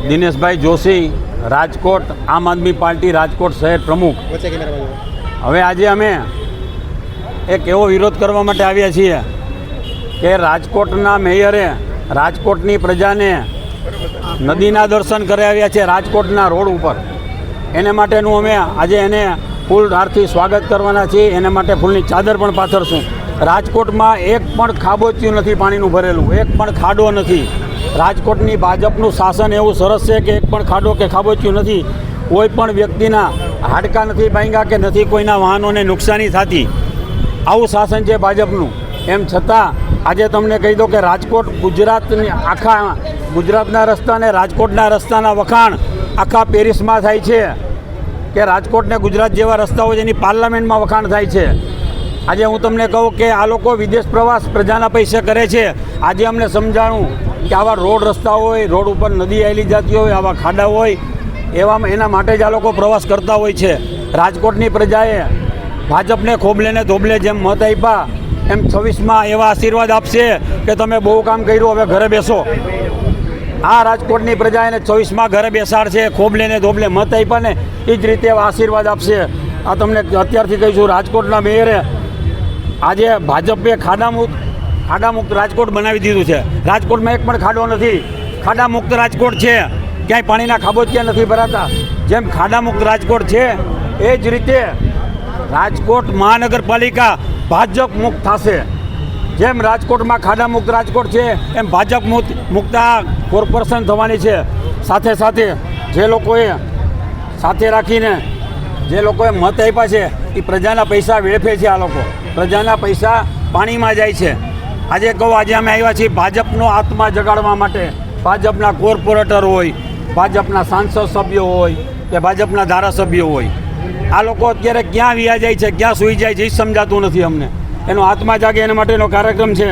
દિનેશભાઈ જોશી રાજકોટ આમ આદમી પાર્ટી રાજકોટ શહેર પ્રમુખ. હવે આજે અમે એક એવો વિરોધ કરવા માટે આવ્યા છીએ કે રાજકોટના મેયરે રાજકોટની પ્રજાને નદીના દર્શન કરાવ્યા છે રાજકોટના રોડ ઉપર. એને માટેનું અમે આજે એને ફૂલ હારથી સ્વાગત કરવાના છીએ. એને માટે ફૂલની ચાદર પણ પાથરશું. રાજકોટમાં એક પણ ખાબોચ્યું નથી પાણીનું ભરેલું. એક પણ ખાડો નથી. રાજકોટની ભાજપનું શાસન એવું સરસ છે કે એક પણ ખાડો કે ખાબોચ્યું નથી. કોઈ પણ વ્યક્તિના હાડકાં નથી ભાંગ્યા કે નથી કોઈના વાહનોને નુકસાની થતી. આવું શાસન છે ભાજપનું. એમ છતાં આજે તમને કહી દો કે રાજકોટ ગુજરાતની આખા ગુજરાતના રસ્તા અને રાજકોટના રસ્તાના વખાણ આખા પેરિસમાં થાય છે. કે રાજકોટને ગુજરાત જેવા રસ્તાઓ જેની પાર્લામેન્ટમાં વખાણ થાય છે. આજે હું તમને કહું કે આ લોકો વિદેશ પ્રવાસ પ્રજાના પૈસે કરે છે. આજે અમને સમજાણું કે આવા રોડ રસ્તા હોય, રોડ ઉપર નદી આવેલી જતી હોય, આવા ખાડા હોય, એવામાં એના માટે જ આ લોકો પ્રવાસ કરતા હોય છે. રાજકોટની પ્રજાએ ભાજપને ખોબલે ને ધોબલે જેમ મત આપ્યા, એમ છવ્વીસમાં એવા આશીર્વાદ આપશે કે તમે બહુ કામ કર્યું, હવે ઘરે બેસો. આ રાજકોટની પ્રજા એને ચોવીસમાં ઘરે બેસાડશે, ખોબલે ને ધોબલે મત આપ્યા ને એ જ રીતે આશીર્વાદ આપશે. આ તમને અત્યારથી કહીશું, રાજકોટના મેયરે આજે ભાજપે ખાડામુક્ત ખાડામુક્ત રાજકોટ બનાવી દીધું છે. રાજકોટમાં એક પણ ખાડો નથી. ખાડામુક્ત રાજકોટ છે. ક્યાંય પાણીના ખાબોચિયા નથી ભરાતા. જેમ ખાડામુક્ત રાજકોટ છે, એ જ રીતે રાજકોટ મહાનગરપાલિકા ભાજપ મુક્ત થશે. જેમ રાજકોટમાં ખાડા મુક્ત રાજકોટ છે, એમ ભાજપ મુક્ત મુક્ત કોર્પોરેશન થવાની છે. સાથે સાથે જે લોકોએ સાથે રાખીને જે લોકોએ મત આપ્યા છે, એ પ્રજાના પૈસા વેડફે છે આ લોકો. પ્રજાના પૈસા પાણીમાં જાય છે. આજે કહું, આજે અમે આવ્યા છીએ ભાજપનો આત્મા જગાડવા માટે. ભાજપના કોર્પોરેટર હોય, ભાજપના સાંસદ સભ્યો હોય કે ભાજપના ધારાસભ્યો હોય. આ લોકો અત્યારે ક્યાં વ્યા જાય છે, ક્યાં સૂઈ જાય છે એ સમજાતું નથી અમને. એનો આત્મા જાગે એના માટેનો કાર્યક્રમ છે.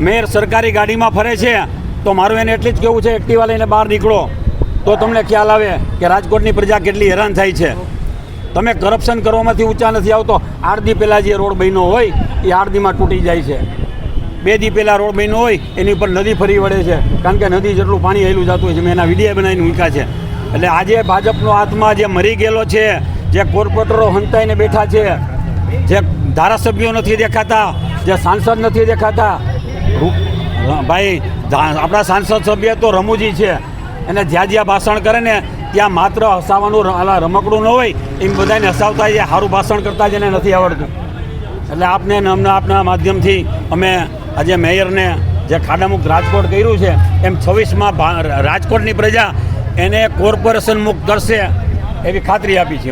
મેયર સરકારી ગાડીમાં ફરે છે, તો મારું એને એટલી જ કહેવું છે, એક્ટિવા લઈને બહાર નીકળો. તો તમને ખ્યાલ આવે કે રાજકોટની પ્રજા કેટલી હેરાન થાય છે. તમે કરપ્શન કરવામાંથી ઊંચા નથી આવતો. આરદી પહેલાં જે રોડ બન્યો હોય, એ આરદીમાં તૂટી જાય છે. બે દી પહેલાં રોડ બન્યો હોય, એની ઉપર નદી ફરી વળે છે. કારણ કે નદી જેટલું પાણી હેલું જતું હોય છે, મેં એના વિડીયા બનાવીને મૂક્યા છે. એટલે આજે ભાજપનો આત્મા જે મરી ગયેલો છે, જે કોર્પોરેટરો હંતાઈને બેઠા છે, જે ધારાસભ્યો નથી દેખાતા, જે સાંસદ નથી દેખાતા. ભાઈ આપણા સાંસદ સભ્ય તો રમૂજી છે. એને જ્યાં જ્યાં ભાષણ કરે ને ત્યાં માત્ર હસાવાનું રમકડું ન હોય, એમ બધાને હસાવતા જે સારું ભાષણ કરતા જેને નથી આવડતું. એટલે આપને અમને આપના માધ્યમથી અમે આજે મેયરને જે ખાડામુક્ત રાજકોટ કર્યું છે, એમ છવ્વીસમાં રાજકોટની પ્રજા એને કોર્પોરેશન મુક્ત કરશે એવી ખાતરી આપી છે